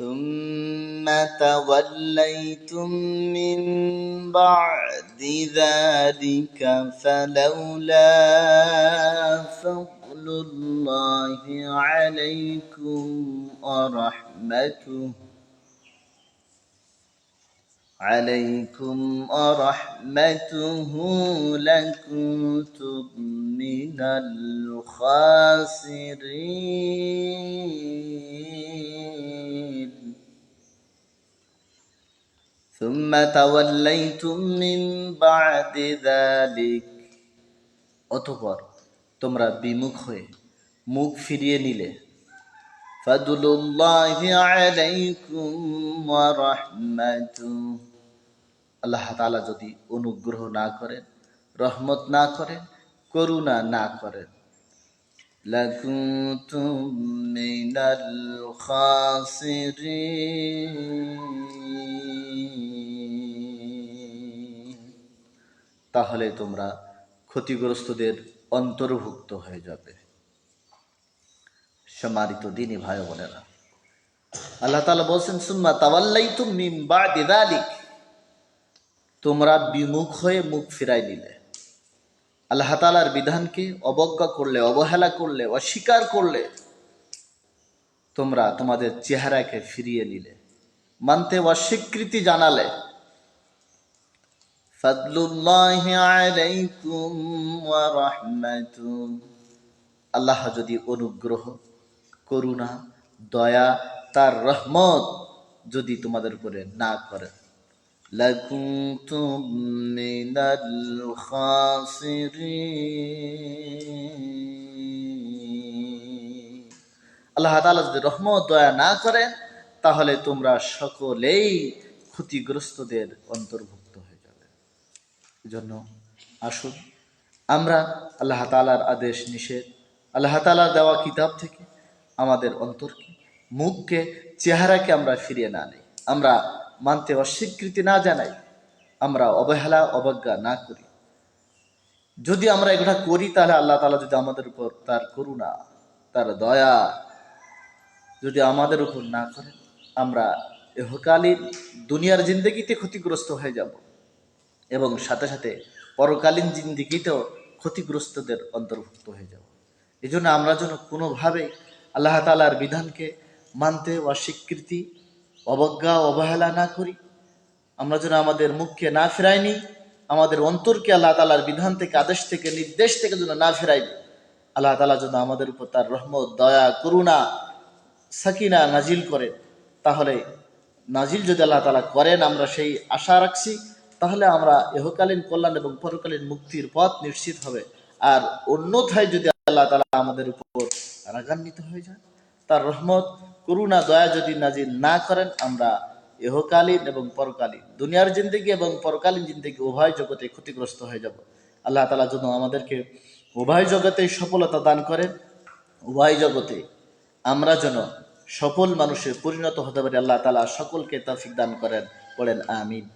ثم توليتم من بعد ذلك فلولا فضل الله عليكم ورحمته عليكم ورحمته لكنتم من الخاسرين. ثم توليتم من بعد ذلك অতঃপর তোমরা বিমুখ হয়ে মুখ ফিরিয়ে নিলে ফাদুলুল্লাহি আলাইকুম ওয়া রাহমাতুহু আল্লাহ তাআলা যদি অনুগ্রহ না করেন রহমত না করেন করুণা না করেন লাকুনতুম মিনাল খাসিরিন তাহলে তোমরা ক্ষতিগ্রস্তদের অন্তর্ভুক্ত হয়ে যাবে। সম্মানিত দিনী ভাই বোনেরা, আল্লাহ তাআলা বলছেন, সুম্মা তাওয়াল্লাইতুম বাদি যালিক। তোমরা বিমুখ হয়ে মুখ ফিরাই নিলে। আল্লাহ তাআলার বিধানকে অবজ্ঞা করলে, অবহেলা করলে, অস্বীকার করলে তোমরা তোমাদের চেহারাকে ফিরিয়ে নিলে, মানতে অস্বীকৃতি জানালে। ফাদলুল্লাহি আলাইকুম ওয়া রাহমাতুহু। আল্লাহ যদি অনুগ্রহ, করুণা, দয়া, তার রহমত যদি তোমাদের উপরে না খাসিরিন। আল্লাহ তাআলা যদি রহমত, দয়া না করেন, তাহলে তোমরা সকলেই ক্ষতিগ্রস্তদের অন্তর্ভুক্ত। এজন্য আসুন। আমরা আল্লাহ তালার আদেশ নিষেধ। আল্লাহ তালার দেওয়া কিতাব থেকে আমাদের অন্তরকে, মুখকে, চেহারাকে আমরা ফিরিয়ে না নেই আমরা মানতে অস্বীকৃতি না জানাই। আমরা অবহেলা, অবজ্ঞা না করি। যদি আমরা এগুলা করি, তাহলে আল্লাহ তালা যদি আমাদের উপর তার করুণা, তার দয়া যদি আমাদের উপর না করেন, আমরা এহকালীন দুনিয়ার জিন্দগিতে ক্ষতিগ্রস্ত হয়ে যাব। এবং সাথে সাথে পরকালীন জিন্দিগিতেও ক্ষতিগ্রস্তদের অন্তর্ভুক্ত হয়ে যাব। এই জন্য আমরা যেন কোনোভাবেই আল্লাহ তালার বিধানকে মানতে অস্বীকৃতি, অবজ্ঞা, অবহেলা না করি। আমরা যেন আমাদের মুখকে না ফেরাইনি আমাদের অন্তরকে আল্লাহ তালার বিধান থেকে, আদেশ থেকে, নির্দেশ থেকে যেন না ফেরাই আল্লাহ তালা যেন আমাদের উপর তার রহমত, দয়া, করুণা, সাকিনা নাজিল করে তাহলে নাজিল যদি আল্লাহ তালা করেন, আমরা সেই আশা রাখছি। তাহলে আমরা এহকালীন কল্যাণ এবং পরকালীন মুক্তির পথ নিশ্চিত হবে। আর অন্যথায় যদি আল্লাহ তালা আমাদের উপর রাগান্বিত হয়ে যায়, তার রহমত, করুণা, দয়া যদি নাজিল না করেন, আমরা এহকালীন এবং পরকালীন, দুনিয়ার জিন্দগি এবং পরকালীন জিন্দগি উভয় জগতে ক্ষতিগ্রস্ত হয়ে যাব। আল্লাহ তালা যেন আমাদেরকে উভয় জগতে সফলতা দান করেন, উভয় জগতে আমরা যেন সফল মানুষে পরিণত হতে পারি। আল্লাহ তালা সকলকে তাফিক দান করেন, বলেন আমিন।